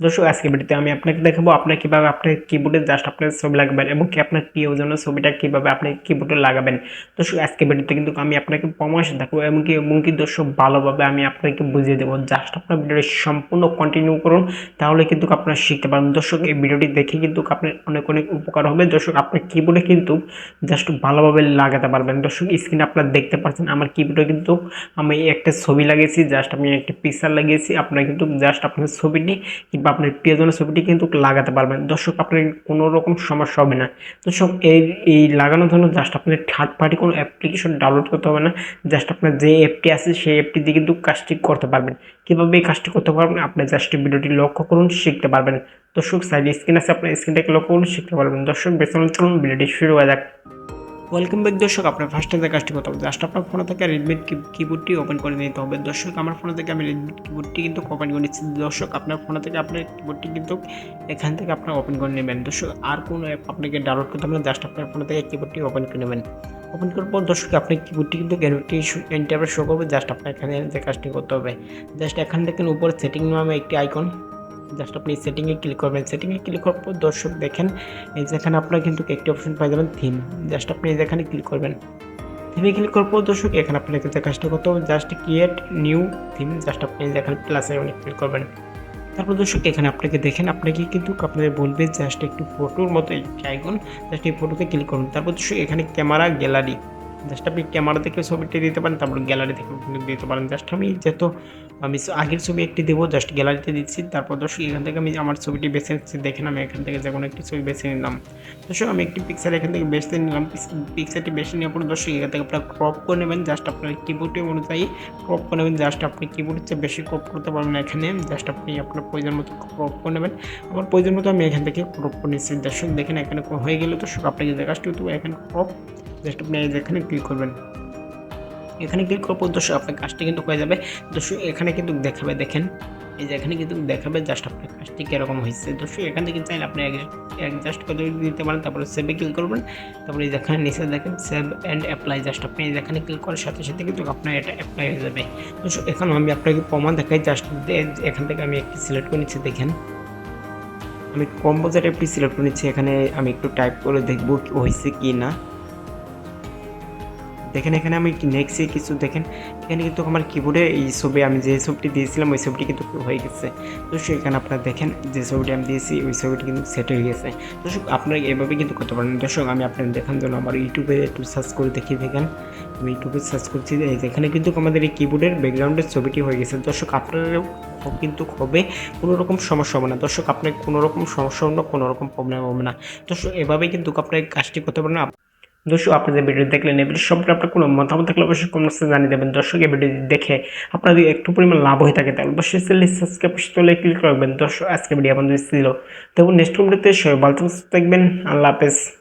দর্শক আজকে ভিডিওতে আমি আপনাকে দেখাবো আপনার কীভাবে আপনার কিবোর্ডে জাস্ট আপনার ছবি লাগাবেন এবং কি আপনার প্রিয়জনের ছবিটা কীভাবে আপনি কিবোর্ডে লাগাবেন। দর্শক আজকে ভিডিওতে কিন্তু আমি আপনাকে পরামর্শ দেখাবো এবং কি এবং কি দর্শক, ভালোভাবে আমি আপনাকে বুঝিয়ে দেবো। জাস্ট আপনার ভিডিওটি সম্পূর্ণ কন্টিনিউ করুন, তাহলে কিন্তু আপনারা শিখতে পারবেন। দর্শক, এই ভিডিওটি দেখে কিন্তু আপনার অনেক অনেক উপকার হবে। দর্শক, আপনার কিবোর্ডে কিন্তু জাস্ট ভালোভাবে লাগাতে পারবেন। দর্শক স্ক্রিনে আপনারা দেখতে পাচ্ছেন, আমার কিবোর্ডে কিন্তু আমি একটা ছবি লাগিয়েছি জাস্ট আমি একটা পিকচার লাগিয়েছি। আপনারা কিন্তু জাস্ট আপনার ছবিটি কিংবা আপনার প্রিয়জনের ছবিটি কিন্তু লাগাতে পারবেন। দর্শক, আপনার কোনো রকম সমস্যা হবে না। দর্শক, এই এই লাগানোর জন্য জাস্ট আপনার থার্ড পার্টি কোনো অ্যাপ্লিকেশন ডাউনলোড করতে হবে না। জাস্ট আপনার যে অ্যাপটি আছে, সেই অ্যাপটি দিয়ে কিন্তু কাজটি করতে পারবেন। কীভাবে এই কাজটি করতে পারবেন? আপনি জাস্ট ভিডিওটি লক্ষ্য করুন, শিখতে পারবেন। দর্শক সাইড স্ক্রিন আছে, আপনার স্ক্রিনটাকে লক্ষ্য করুন, শিখতে পারবেন। দর্শক বেসন চলুন, ভিডিওটি শুরু হয়ে যাক। ওয়েলকাম ব্যাক দর্শক, আপনার ফার্স্ট টাইম কাজটি করতে হবে। জাস্ট আপনার ফোনে থেকে রেডমি কিবোর্ডটি ওপেন করে নিতে হবে। দর্শক, আমার ফোনে থেকে আমি রেডমি কিবোর্ডটি কিন্তু ওপেন করে নিচ্ছি। দর্শক, আপনার ফোনে থেকে আপনার কিবোর্ডটি কিন্তু এখান থেকে আপনার ওপেন করে নেবেন। দর্শক, আর কোনো অ্যাপ আপনাকে ডাউনলোড করতে হবে না জাস্ট আপনার ফোনে থেকে কিবোর্ডটি ওপেন করে নেবেন। ওপেন করার পর দর্শক, আপনি কিবোর্ডটি কিন্তু গ্যারোটি ইন্টারভে শো করবে। জাস্ট আপনার এখানে কাজটি করতে হবে। জাস্ট এখান থেকে উপরে সেটিং নামে একটি আইকন জাস্ট আপনি সেটিংয়ে ক্লিক করবেন। সেটিংয়ে ক্লিক করার পর দর্শক দেখেন, এই যেখানে আপনার কিন্তু একটি অপশন পাই যাবেন থিম জাস্ট আপনি যেখানে ক্লিক করবেন। থিমে ক্লিক করার পর দর্শক এখানে আপনাকে কাজটা করতে হবে, just create new theme just আপনি যেখানে প্লাস আইকনে ক্লিক করবেন। তারপর দর্শক এখানে আপনাকে দেখেন, আপনাকে কিন্তু আপনাদের বলবে জাস্ট একটু ফটোর মতো আইকন, জাস্ট এই ফটোতে ক্লিক করুন। তারপর দর্শক এখানে ক্যামেরা গ্যালারি জাস্ট আপনি ক্যামেরা থেকে ছবিটি দিতে পারেন, তারপর গ্যালারি থেকে দিতে পারেন। জাস্ট আমি যেহেতু আমি আগের ছবি একটি দেবো, জাস্ট গ্যালারিতে দিচ্ছি, তারপর দর্শক এখান থেকে আমি আমার ছবিটি বেছে নিচ্ছি দেখেন আমি এখান থেকে যে কোনো একটি ছবি বেছে নিলাম। দর্শক আমি একটি পিকচার এখান থেকে বেছে নিলাম পিকচারটি বেছে নেওয়ার পর দর্শক এখান থেকে আপনার ক্রপ করে নেবেন, জাস্ট আপনার কিবোর্ডের অনুযায়ী ক্রপ করে নেবেন, জাস্ট আপনি কিবোর্ডের চেয়ে বেশি ক্রপ করতে পারবেন এখানে, জাস্ট আপনি আপনার প্রয়োজন মতো ক্রপ করে নেবেন। আমার প্রয়োজন মতো আমি এখান থেকে ক্রপ করে নিচ্ছি। দর্শক দেখেন এখানে হয়ে গেলে, দর্শক আপনাকে কাজটি হতো এখানে ক্রপ জাস্ট আপনি এখানে ক্লিক করবেন। এখানে ক্লিক করার পর দর্শক, আপনার কাজটি কিন্তু হয়ে যাবে। দর্শক, এখানে কিন্তু দেখাবে, দেখেন। এই যে এখানে কিন্তু দেখাবে জাস্ট আপনার কাজটি কীরকম হয়েছে। দর্শক, এখান থেকে চাইলে আপনি অ্যাডজাস্ট করে দিতে পারেন। তারপরে সেভে ক্লিক করবেন। তারপরে এই যেখানে নিচে দেখেন সেভ অ্যান্ড অ্যাপ্লাই জাস্ট আপনি যেখানে ক্লিক করার সাথে সাথে কিন্তু আপনার এটা অ্যাপ্লাই হয়ে যাবে। দর্শক, এখন আমি আপনাকে প্রমাণ দেখাই জাস্ট এখান থেকে আমি একটি সিলেক্ট করে নিচ্ছি, দেখেন। আমি কম্পোজার অ্যাপটি সিলেক্ট করে নিচ্ছি, এখানে আমি একটু টাইপ করে দেখব হয়েছে কি না দেখেন, এখানে আমি নেক্সটে কিছু দেখেন, এখানে কিন্তু আমার কিবোর্ডে এই ছবি, আমি যে ছবিটি দিয়েছিলাম, ওই ছবিটি কিন্তু হয়ে গেছে। তো সেখানে আপনারা দেখেন, যে ছবিটি আমি দিয়েছি, ওই ছবিটি কিন্তু সেট হয়ে গেছে। দর্শক, আপনারা এভাবে কিন্তু করতে পারেন। দর্শক, আমি আপনাদের দেখার জন্য আমার ইউটিউবে একটু সার্চ করে দেখিয়ে দেখেন। আমি ইউটিউবে সার্চ করছি, এই যেখানে কিন্তু আমাদের এই কিবোর্ডের ব্যাকগ্রাউন্ডের ছবিটি হয়ে গেছে। দর্শক, আপনারাও কিন্তু হবে কোনো রকম সমস্যা হবে না। দর্শক, আপনার কোনো রকম সমস্যা হবে না কোনো রকম প্রবলেম হবে না। দর্শক এভাবেই কিন্তু আপনার কাজটি করতে পারেন। দর্শক আপনাদের ভিডিও দেখলেন এই ভিডিও সম্পর্কে আপনার কোনো মতামত থাকলে অবশ্যই কমেন্টসে জানিয়ে দেবেন। দর্শক এই ভিডিও দেখে আপনাদের একটু পরিমাণ লাভ হয়ে থাকে, তাহলে অবশ্যই চ্যানেল সাবস্ক্রাইব চলে ক্লিক করবেন। দর্শক আজকে ভিডিও আপনাদের ছিল। তখন নেক্সট ভিডিওতে সবাই ভালো থাকবেন, আল্লাহ হাফেজ।